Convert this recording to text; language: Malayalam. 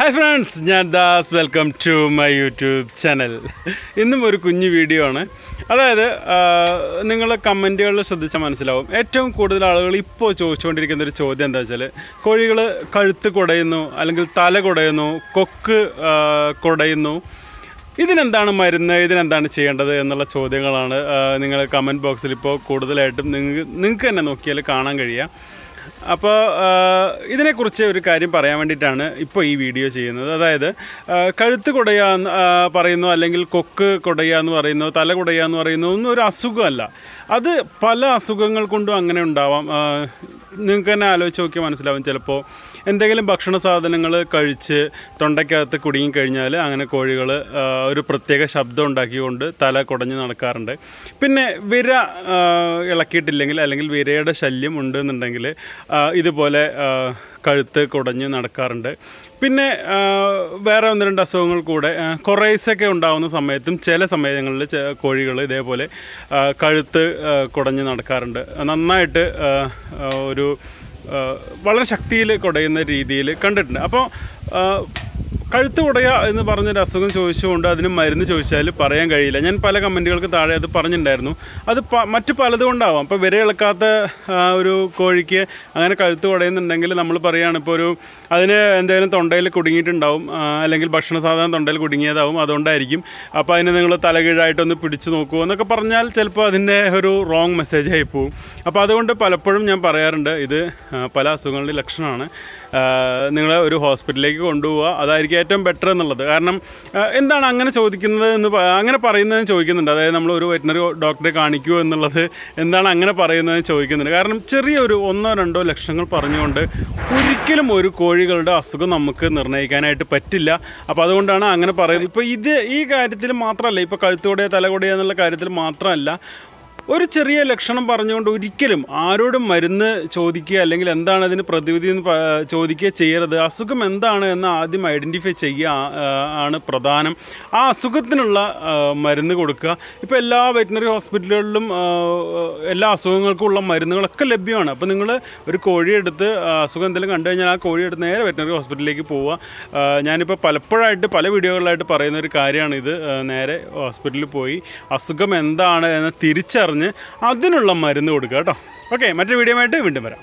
ഹായ് ഫ്രണ്ട്സ് ഞാൻ Das. Welcome to my YouTube channel ഇന്നും ഒരു കുഞ്ഞു വീഡിയോ ആണ്. അതായത് നിങ്ങൾ കമന്റുകളിൽ ശ്രദ്ധിച്ചാൽ മനസ്സിലാവും. ഏറ്റവും കൂടുതൽ ആളുകൾ ഇപ്പോൾ ചോദിച്ചുകൊണ്ടിരിക്കുന്ന ഒരു ചോദ്യം എന്താ വെച്ചാൽ കോഴികൾ കഴുത്ത് കുടയുന്നു അല്ലെങ്കിൽ തല കുടയുന്നു കൊക്ക് കുടയുന്നു. ഇതിനെന്താണ് മരുന്ന് ഇതിനെന്താണ് ചെയ്യേണ്ടത് എന്നുള്ള ചോദ്യങ്ങളാണ് നിങ്ങൾ കമന്റ് ബോക്സിൽ ഇപ്പോൾ കൂടുതലായിട്ടും നിങ്ങൾക്ക് നിങ്ങൾക്ക് തന്നെ നോക്കിയാൽ കാണാൻ കഴിയുക. അപ്പോൾ ഇതിനെക്കുറിച്ച് ഒരു കാര്യം പറയാൻ വേണ്ടിയിട്ടാണ് ഇപ്പോൾ ഈ വീഡിയോ ചെയ്യുന്നത്. അതായത് കഴുത്ത് എന്ന്, പറയുന്നു അല്ലെങ്കിൽ കൊക്ക് കുടയുക എന്ന് പറയുന്നു തല കുടയുക എന്ന് പറയുന്നു ഒന്നും ഒരു അസുഖമല്ല. അത് പല അസുഖങ്ങൾ കൊണ്ടും അങ്ങനെ ഉണ്ടാവാം. നിങ്ങൾക്ക് തന്നെ ആലോചിച്ച് നോക്കിയാൽ മനസ്സിലാവും. ചിലപ്പോൾ എന്തെങ്കിലും ഭക്ഷണ സാധനങ്ങൾ കഴിച്ച് തൊണ്ടയ്ക്കകത്ത് കുടുങ്ങിക്കഴിഞ്ഞാൽ അങ്ങനെ കോഴികൾ ഒരു പ്രത്യേക ശബ്ദം ഉണ്ടാക്കിക്കൊണ്ട് തല കുടഞ്ഞ് നടക്കാറുണ്ട്. പിന്നെ വിര ഇളക്കിയിട്ടില്ലെങ്കിൽ അല്ലെങ്കിൽ വിരയുടെ ശല്യം ഉണ്ട് എന്നുണ്ടെങ്കിൽ ഇതുപോലെ കഴുത്ത് കുടഞ്ഞ് നടക്കാറുണ്ട്. പിന്നെ വേറെ ഒന്ന് രണ്ട് അസുഖങ്ങൾ കൂടെ. കുറേസൊക്കെ ഉണ്ടാകുന്ന സമയത്തും ചില സമയങ്ങളിൽ കോഴികൾ ഇതേപോലെ കഴുത്ത് കുടഞ്ഞ് നടക്കാറുണ്ട്. നന്നായിട്ട് ഒരു വളരെ ശക്തിയിൽ കുടയുന്ന രീതിയിൽ കണ്ടിട്ടുണ്ട്. അപ്പോൾ കഴുത്ത് ഉടയ എന്ന് പറഞ്ഞൊരു അസുഖം ചോദിച്ചുകൊണ്ട് അതിന് മരുന്ന് ചോദിച്ചാൽ പറയാൻ കഴിയില്ല. ഞാൻ പല കമന്റുകൾക്ക് താഴെ അത് പറഞ്ഞിട്ടുണ്ടായിരുന്നു. അത് പ മറ്റു പലതുകൊണ്ടാവാം. ഇപ്പോൾ വിര ഇളക്കാത്ത ഒരു കോഴിക്ക് അങ്ങനെ കഴുത്ത് കുടയുന്നുണ്ടെങ്കിൽ നമ്മൾ പറയുകയാണ് ഇപ്പോൾ ഒരു അതിന് എന്തെങ്കിലും തൊണ്ടയിൽ കുടുങ്ങിയിട്ടുണ്ടാവും അല്ലെങ്കിൽ ഭക്ഷണ സാധനം തൊണ്ടയിൽ കുടുങ്ങിയതാവും അതുകൊണ്ടായിരിക്കും. അപ്പോൾ അതിനെ നിങ്ങൾ തലകീഴായിട്ടൊന്ന് പിടിച്ചു നോക്കുമോ എന്നൊക്കെ പറഞ്ഞാൽ ചിലപ്പോൾ അതിന്റെ ഒരു റോങ് മെസ്സേജ് ആയി പോകും. അപ്പോൾ അതുകൊണ്ട് പലപ്പോഴും ഞാൻ പറയാറുണ്ട് ഇത് പല അസുഖങ്ങളുടെ ലക്ഷണമാണ്. നിങ്ങൾ ഒരു ഹോസ്പിറ്റലിലേക്ക് കൊണ്ടുപോവുക. അതായിരിക്കും ഏറ്റവും ബെറ്റർ എന്നുള്ളത്. കാരണം എന്താണ് അങ്ങനെ ചോദിക്കുന്നത് എന്ന് അങ്ങനെ പറയുന്നതെന്ന് ചോദിക്കുന്നുണ്ട്. അതായത് നമ്മൾ ഒരു വെറ്റിനറി ഡോക്ടറെ കാണിക്കുമോ എന്നുള്ളത് എന്താണ് അങ്ങനെ പറയുന്നതെന്ന് ചോദിക്കുന്നുണ്ട്. കാരണം ചെറിയൊരു ഒന്നോ രണ്ടോ ലക്ഷങ്ങൾ പറഞ്ഞുകൊണ്ട് ഒരിക്കലും ഒരു കോഴികളുടെ അസുഖം നമുക്ക് നിർണയിക്കാനായിട്ട് പറ്റില്ല. അപ്പോൾ അതുകൊണ്ടാണ് അങ്ങനെ പറയുന്നത്. ഇപ്പോൾ ഇത് ഈ കാര്യത്തിൽ മാത്രമല്ല ഇപ്പോൾ കഴുത്തുകൂടെ തലകൊടിയ എന്നുള്ള കാര്യത്തിൽ മാത്രമല്ല ഒരു ചെറിയ ലക്ഷണം പറഞ്ഞുകൊണ്ട് ഒരിക്കലും ആരോടും മരുന്ന് ചോദിക്കുക അല്ലെങ്കിൽ എന്താണ് അതിന് പ്രതിവിധി എന്ന് ചോദിക്കുക ചെയ്യരുത്. അസുഖം എന്താണ് എന്ന് ആദ്യം ഐഡന്റിഫൈ ചെയ്യുക ആണ് പ്രധാനം. ആ അസുഖത്തിനുള്ള മരുന്ന് കൊടുക്കുക. ഇപ്പോൾ എല്ലാ വെറ്റിനറി ഹോസ്പിറ്റലുകളിലും എല്ലാ അസുഖങ്ങൾക്കും ഉള്ള മരുന്നുകളൊക്കെ ലഭ്യമാണ്. അപ്പോൾ നിങ്ങൾ ഒരു കോഴിയെടുത്ത് അസുഖം എന്തെങ്കിലും കണ്ടു കഴിഞ്ഞാൽ ആ കോഴിയെടുത്ത് നേരെ വെറ്റിനറി ഹോസ്പിറ്റലിലേക്ക് പോവുക. ഞാനിപ്പോൾ പലപ്പോഴായിട്ട് പല വീഡിയോകളിലായിട്ട് പറയുന്ന ഒരു കാര്യമാണ് ഇത് നേരെ ഹോസ്പിറ്റലിൽ പോയി. അസുഖം എന്താണ് എന്ന് തിരിച്ചറിഞ്ഞ് അതിനുള്ള മരുന്ന് കൊടുക്കുക കേട്ടോ. ഓക്കെ മറ്റൊരു വീഡിയോ ആയിട്ട് വീണ്ടും വരാം.